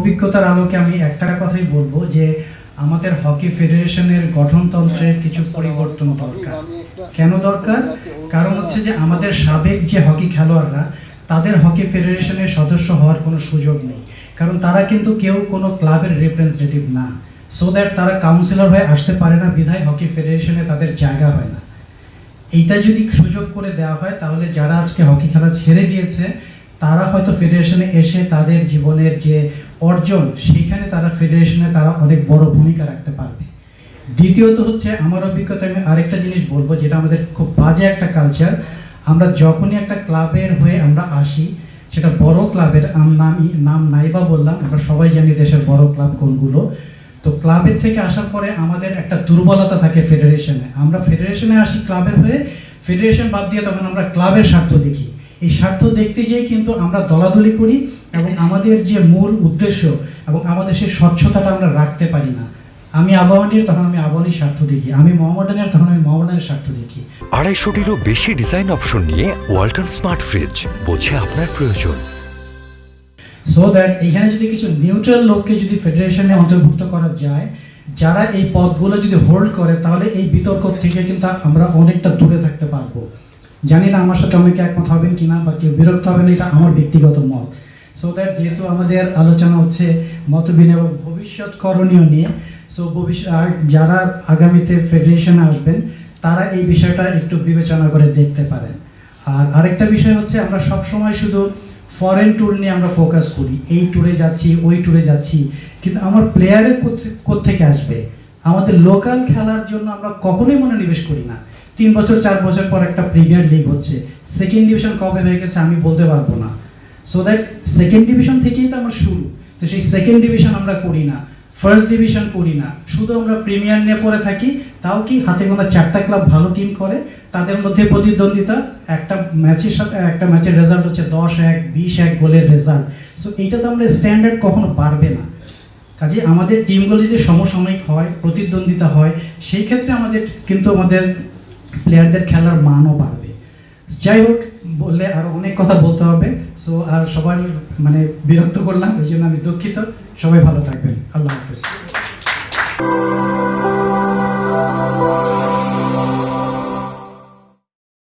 অভিজ্ঞতার আলোকে আমি একটা কথাই বলব যে আমাদের হকি ফেডারেশনের গঠনতন্ত্রের কিছু পরিবর্তন দরকার। কেন দরকার? কারণ হচ্ছে যে আমাদের সাবেক যে হকি খেলোয়াড়রা, তাদের হকি ফেডারেশনের সদস্য হওয়ার কোনো সুযোগ নেই। কারণ তারা কিন্তু কেউ কোনো ক্লাবের রিপ্রেজেন্টেটিভ না। সো দ্যাট তারা কাউন্সিলর হয়ে আসতে পারে না, বিধায় হকি ফেডারেশনে তাদের জায়গা হয় না। এইটা যদি সুযোগ করে দেওয়া হয়, তাহলে যারা আজকে হকি খেলা ছেড়ে দিয়েছে তারা হয়তো ফেডারেশনে এসে তাদের জীবনের যে অর্জন, সেইখানে তারা ফেডারেশনে তারা অনেক বড় ভূমিকা রাখতে পারবে। দ্বিতীয়ত হচ্ছে, আমার অভিজ্ঞতা আমি আরেকটা জিনিস বলব, যেটা আমাদের খুব বাজে একটা কালচার আমরা যখনই একটা ক্লাবের হয়ে আমরা আসি, সেটা বড় ক্লাবের নামই নাম নাম নাইবা বললাম, আমরা সবাই জানি দেশের বড় ক্লাব কোনগুলো। তো ক্লাবের থেকে আসার পরে আমাদের একটা দুর্বলতা থাকে ফেডারেশনে আমরা ফেডারেশনে আসি ক্লাবের হয়ে ফেডারেশন বাদ দিয়ে তখন আমরা ক্লাবের স্বার্থ দেখি। এই স্বার্থ দেখতে যেয়ে কিন্তু আমরা দলাদলি করি এবং আমাদের যে মূল উদ্দেশ্য এবং আমাদের সেই স্বচ্ছতাটা আমরা রাখতে পারি না। আমি আবাহনীর তখন আমি আবাহনীর স্বার্থ দেখি। আমি মোহাম্মদানের তখন আমি মোহাম্মদানের স্বার্থ দেখি। আড়াইশোটিরও বেশি ডিজাইন অপশন নিয়ে ওয়ালটন স্মার্ট ফ্রিজ বোঝে আপনার প্রয়োজন। সো দ্যাট এখানে যদি কিছু নিউট্রাল লোককে যদি ফেডারেশনে অন্তর্ভুক্ত করা যায় যারা এই পদগুলো যদি হোল্ড করে তাহলে এই বিতর্ক থেকে কিন্তু আমরা অনেকটা দূরে থাকতে পারব। জানি না আমার সাথে অনেকে একমত হবেন কিনা বা কেউ বিরক্ত হবেন, এটা আমার ব্যক্তিগত মত। সো দ্যাট যেহেতু আমাদের আলোচনা হচ্ছে মত এবং ভবিষ্যৎ করণীয় নিয়ে সো ভবিষ্যৎ যারা আগামীতে ফেডারেশনে আসবেন, তারা এই বিষয়টা একটু বিবেচনা করে দেখতে পারেন। আর আরেকটা বিষয় হচ্ছে আমরা সব সময় শুধু ফরেন ট্যুর নিয়ে আমরা ফোকাস করি। এই ট্যুরে যাচ্ছি, ওই ট্যুরে যাচ্ছি। কিন্তু আমার প্লেয়ারের থেকে আসবে? আমাদের লোকাল খেলার জন্য আমরা কখনোই মনোনিবেশ করি না। তিন বছর, চার বছর পর একটা প্রিমিয়ার লিগ হচ্ছে। সেকেন্ড ডিভিশন কবে হয়ে গেছে আমি বলতে পারব না। সো দ্যাট সেকেন্ড ডিভিশন থেকেই তো আমার শুরু। তো সেই সেকেন্ড ডিভিশন আমরা করি না। ফার্স্ট ডিভিশন করি না। শুধু আমরা প্রিমিয়ার নিয়ে পড়ে থাকি, তাও কি হাতে গোনা চারটা ক্লাব ভালো টিম করে? তাদের মধ্যে প্রতিদ্বন্দ্বিতা, একটা ম্যাচের সাথে, একটা ম্যাচের রেজাল্ট হচ্ছে দশ এক, বিশ এক গোলের রেজাল্ট সো এইটা তো আমরা স্ট্যান্ডার্ড কখনো বাড়বে না। কাজে আমাদের টিমগুলো যদি সমসাময়িক হয়, প্রতিদ্বন্দ্বিতা হয়, সেই ক্ষেত্রে আমাদের কিন্তু আমাদের প্লেয়ারদের খেলার মানও বাড়বে। যাই হোক, বললে আর অনেক কথা বলতে হবে। সো আর সবাই মানে বিরক্ত করলাম ওই জন্য আমি দুঃখিত। সবাই ভালো থাকবেন। আল্লাহ হাফিজ।